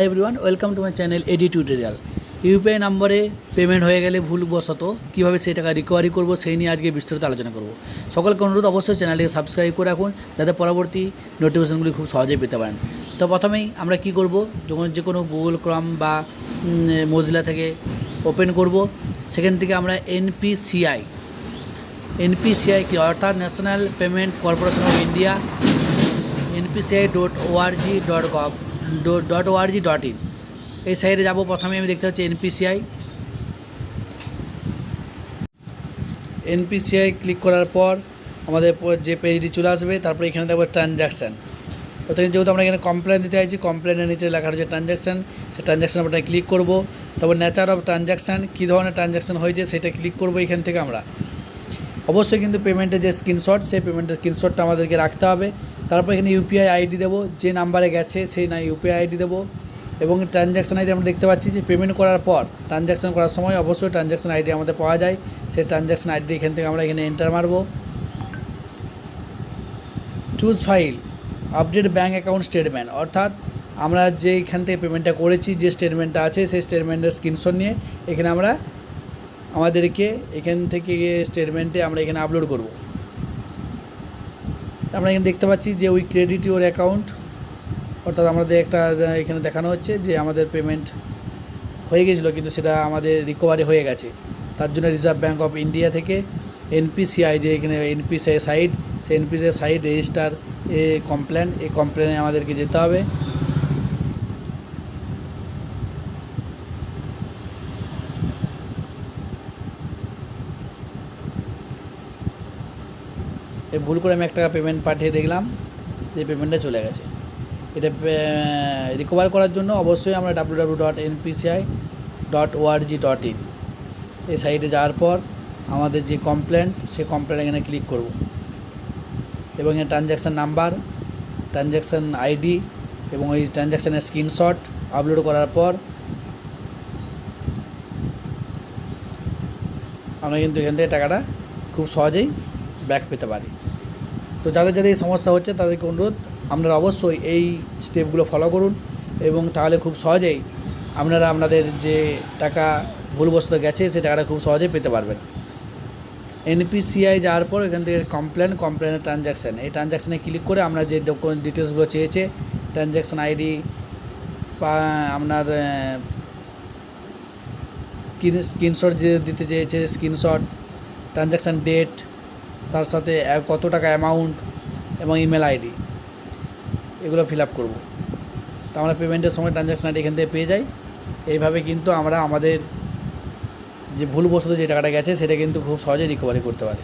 Hi everyone welcome to my channel AD tutorial UPI নম্বরে payment হয়ে গেলে ভুলবশত কীভাবে সেই টাকা রিকভারি করব সেই নিয়ে আজকে বিস্তারিত আলোচনা করব। সকলকে অনুরোধ, অবশ্যই চ্যানেলটিকে সাবস্ক্রাইব করে রাখুন, যাতে পরবর্তী নোটিফিকেশনগুলি খুব সহজেই পেতে পারেন। তো প্রথমেই আমরা কি করব? যখন যে কোনো গুগল ক্রম বা মজিলা থেকে ওপেন করব, সেখান থেকে আমরা এনপিসিআই এনপিসিআই কি? অর্থাৎ national payment corporation of India NPCI dot org dot gov dot org dot in এই সাইডে যাব প্রথমে, আমি দেখতে পাচ্ছি এনপিসিআই এনপিসিআই ক্লিক করার পর আমাদের যে পেজটি চলে আসবে, তারপরে এখানে দেখব ট্রানজ্যাকশান ওখানে যেহেতু আমরা এখানে কমপ্লেন দিতে চাইছি কমপ্লেনের নিচে লেখা রয়েছে ট্রানজ্যাকশান সেই ট্রানজ্যাকশান বাটনে ক্লিক করব। তারপর নেচার অফ ট্রানজ্যাকশান কী ধরনের ট্রানজ্যাকশান হয়েছে সেটা ক্লিক করব এখান থেকে আমরা। অবশ্যই কিন্তু পেমেন্টের যে স্ক্রিনশট সেই পেমেন্টের স্ক্রিনশটটা আমাদেরকে রাখতে হবে। তারপর এখানে ইউপিআই আইডি দেবো, যে নাম্বারে গেছে সেই না ইউপিআই আইডি দেবো। এবং ট্রানজ্যাকশান আইডি আমরা দেখতে পাচ্ছি যে পেমেন্ট করার পর ট্রানজ্যাকশান করার সময় অবশ্যই ট্রানজ্যাকশান আইডি আমাদের পাওয়া যায়। সেই ট্রানজ্যাকশান আইডি এখান থেকে আমরা এখানে এন্টার মারবো। Choose file update bank account statement অর্থাৎ আমরা যে এখান থেকে পেমেন্টটা করেছি, যে স্টেটমেন্টটা আছে, সেই স্টেটমেন্টের স্ক্রিনশট নিয়ে এখানে আমরা আমাদেরকে এখান থেকে স্টেটমেন্টে আমরা এখানে আপলোড করব। আমরা এখানে দেখতে পাচ্ছি যে ওই ক্রেডিট ইউর অ্যাকাউন্ট অর্থাৎ আমাদের একটা এখানে দেখানো হচ্ছে যে আমাদের পেমেন্ট হয়ে গেছিল, কিন্তু সেটা আমাদের রিকভারি হয়ে গেছে। তার জন্য রিজার্ভ ব্যাঙ্ক অফ ইন্ডিয়া থেকে এনপিসিআই যে এখানে এনপিসিআই সাইট সেই NPCI site register a complain এই কমপ্লেনে আমাদেরকে যেতে হবে। ভুল করে আমি একটা পেমেন্ট পাঠিয়ে দেখলাম, যে পেমেন্টটা চলে গেছে। এটা রিকভার করার জন্য অবশ্যই আমরা W W dot NPCI dot org dot in এই সাইটে যাওয়ার পর আমাদের যে কমপ্লেন সে কমপ্লেন এখানে ক্লিক করব। এবং এর ট্রানজ্যাকশান নাম্বার ট্রানজ্যাকশান আইডি এবং ওই ট্রানজ্যাকশানের স্ক্রিনশট আপলোড করার পর আমরা কিন্তু এখান থেকে টাকাটা খুব সহজেই ব্যাক পেতে পারি। তো যাদের যাদের এই সমস্যা হচ্ছে তাদেরকে অনুরোধ, আপনারা অবশ্যই এই স্টেপগুলো ফলো করুন এবং তাহলে খুব সহজেই আপনারা আপনাদের যে টাকা ভুলবশত গেছে সে টাকাটা খুব সহজেই পেতে পারবেন। এনপিসিআই যাওয়ার পর এখান থেকে কমপ্লেন কমপ্লেনের ট্রানজ্যাকশান এই ট্রানজ্যাকশানে ক্লিক করে আমরা যে ডকুমেন্ট ডিটেলসগুলো চেয়েছে ট্রানজ্যাকশান আইডি বা আপনার স্ক্রিনশট যে দিতে চেয়েছে স্ক্রিনশট ট্রানজ্যাকশান ডেট তার সাথে কত টাকা অ্যামাউন্ট এবং ইমেল আইডি এগুলো ফিল আপ করব। তো আমরা পেমেন্টের সময় ট্রানজ্যাকশন আইডি এখান থেকে পেয়ে যাই। এইভাবে কিন্তু আমরা আমাদের যে ভুলবশত যে টাকাটা গেছে, সেটা কিন্তু খুব সহজে রিকভারি করতে পারি।